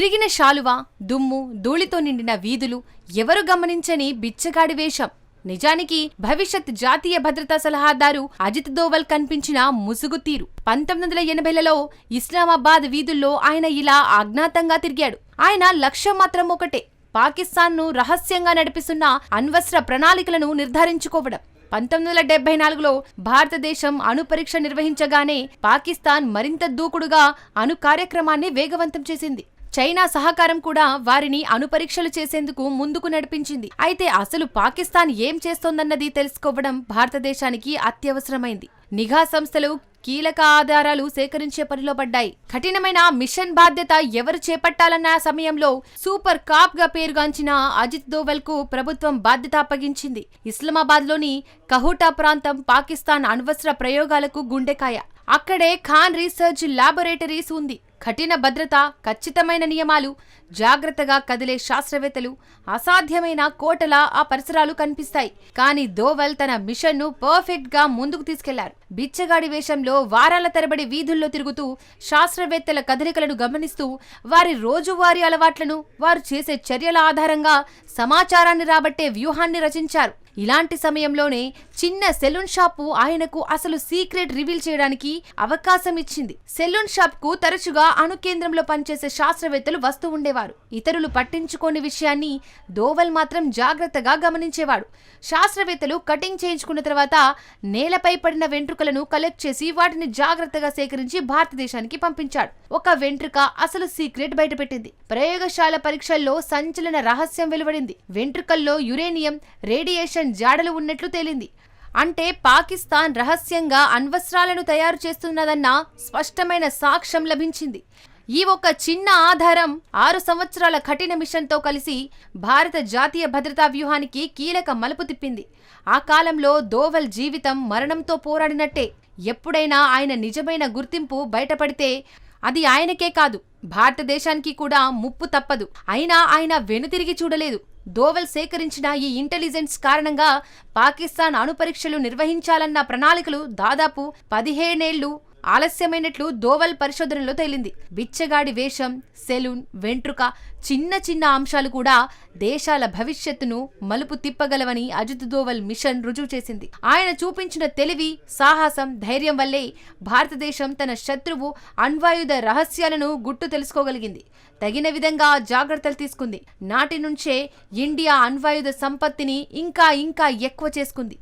చిరిగిన శాలువ దుమ్ము ధూళితో నిండిన వీధులు ఎవరు గమనించని బిచ్చగాడి వేషం. నిజానికి భవిష్యత్ జాతీయ భద్రతా సలహాదారు అజిత్ దోవల్ కనిపించిన ముసుగు తీరు. పంతొమ్మిది వందల ఎనభైలలో ఇస్లామాబాద్ వీధుల్లో ఆయన ఇలా అజ్ఞాతంగా తిరిగాడు. ఆయన లక్ష్యం మాత్రం ఒకటే పాకిస్తాన్ను రహస్యంగా నడిపిస్తున్న అణ్వస్త్ర ప్రణాళికలను నిర్ధారించుకోవడం. పంతొమ్మిది వందల డెబ్బై నాలుగులో భారతదేశం అణు పరీక్ష నిర్వహించగానే పాకిస్తాన్ మరింత దూకుడుగా అణు కార్యక్రమాన్ని వేగవంతం చేసింది. చైనా సహకారం కూడా వారిని అణుపరీక్షలు చేసేందుకు ముందుకు నడిపించింది. అయితే అసలు పాకిస్తాన్ ఏం చేస్తోందన్నది తెలుసుకోవడం భారతదేశానికి అత్యవసరమైంది. నిఘా సంస్థలు కీలక ఆధారాలు సేకరించే పనిలో పడ్డాయి. కఠినమైన మిషన్ బాధ్యత ఎవరు చేపట్టాలన్న సమయంలో సూపర్ కాప్గా పేరుగాంచిన అజిత్ దోవల్కు ప్రభుత్వం బాధ్యత అప్పగించింది. ఇస్లామాబాద్లోని కహూటా ప్రాంతం పాకిస్తాన్ అణ్వస్త్ర ప్రయోగాలకు గుండెకాయ అక్కడే ఖాన్ రీసెర్చ్ ల్యాబొరేటరీస్ ఉంది. కఠిన భద్రత ఖచ్చితమైన నియమాలు జాగ్రత్తగా కదిలే శాస్త్రవేత్తలు అసాధ్యమైన కోటలా ఆ పరిసరాలు కనిపిస్తాయి. కానీ దోవల్ తన మిషన్ను పర్ఫెక్ట్గా ముందుకు తీసుకెళ్ళారు. బిచ్చగాడి వేషంలో వారాల తరబడి వీధుల్లో తిరుగుతూ శాస్త్రవేత్తల కదలికలను గమనిస్తూ వారి రోజువారీ అలవాట్లను వారు చేసే చర్యల ఆధారంగా సమాచారాన్ని రాబట్టే వ్యూహాన్ని రచించారు. ఇలాంటి సమయంలోనే చిన్న సెలూన్ షాపు ఆయనకు అసలు సీక్రెట్ రివీల్ చేయడానికి అవకాశం ఇచ్చింది. సెలూన్ షాప్కు తరచుగా అణు కేంద్రంలో పనిచేసే శాస్త్రవేత్తలు వస్తూ ఉండేవారు. ఇతరులు పట్టించుకోని విషయాన్ని దోవల్ మాత్రం జాగ్రత్తగా గమనించేవాడు. శాస్త్రవేత్తలు కటింగ్ చేయించుకున్న తర్వాత నేలపై పడిన వెంట్రుకలను కలెక్ట్ చేసి వాటిని జాగ్రత్తగా సేకరించి భారతదేశానికి పంపించాడు. ఒక వెంట్రుక అసలు సీక్రెట్ బయటపెట్టింది. ప్రయోగశాల పరీక్షల్లో సంచలన రహస్యం వెలువడింది. వెంట్రుకల్లో యురేనియం రేడియేషన్ జాడలు ఉన్నట్లు తేలింది. అంటే పాకిస్తాన్ రహస్యంగా అణ్వస్త్రాలను తయారు చేస్తున్నదన్న స్పష్టమైన సాక్ష్యం లభించింది. ఈ ఒక చిన్న ఆధారం ఆరు సంవత్సరాల కఠిన మిషన్తో కలిసి భారత జాతీయ భద్రతా వ్యూహానికి కీలక మలుపు తిప్పింది. ఆ కాలంలో దోవల్ జీవితం మరణంతో పోరాడినట్టే. ఎప్పుడైనా ఆయన నిజమైన గుర్తింపు బయటపడితే అది ఆయనకే కాదు భారతదేశానికి కూడా ముప్పు తప్పదు. అయినా ఆయన వెనుతిరిగి చూడలేదు. దోవల్ సేకరించిన ఈ ఇంటెలిజెన్స్ కారణంగా పాకిస్తాన్ అణుపరీక్షలు నిర్వహించాలన్న ప్రణాళికలు దాదాపు పదిహేనేళ్ళు ఆలస్యమైనట్లు దోవల్ పరిశోధనలో తేలింది. బిచ్చగాడి వేషం సెలూన్ వెంట్రుక చిన్న చిన్న అంశాలు కూడా దేశాల భవిష్యత్తును మలుపు తిప్పగలవని అజిత్ దోవల్ మిషన్ రుజువు చేసింది. ఆయన చూపించిన తెలివి సాహసం ధైర్యం వల్లే భారతదేశం తన శత్రువు అణ్వాయుధ రహస్యాలను గుట్టు తెలుసుకోగలిగింది. తగిన విధంగా జాగ్రత్తలు తీసుకుంది. నాటి నుంచే ఇండియా అణ్వాయుధ సంపత్తిని ఇంకా ఇంకా ఎక్కువ చేసుకుంది.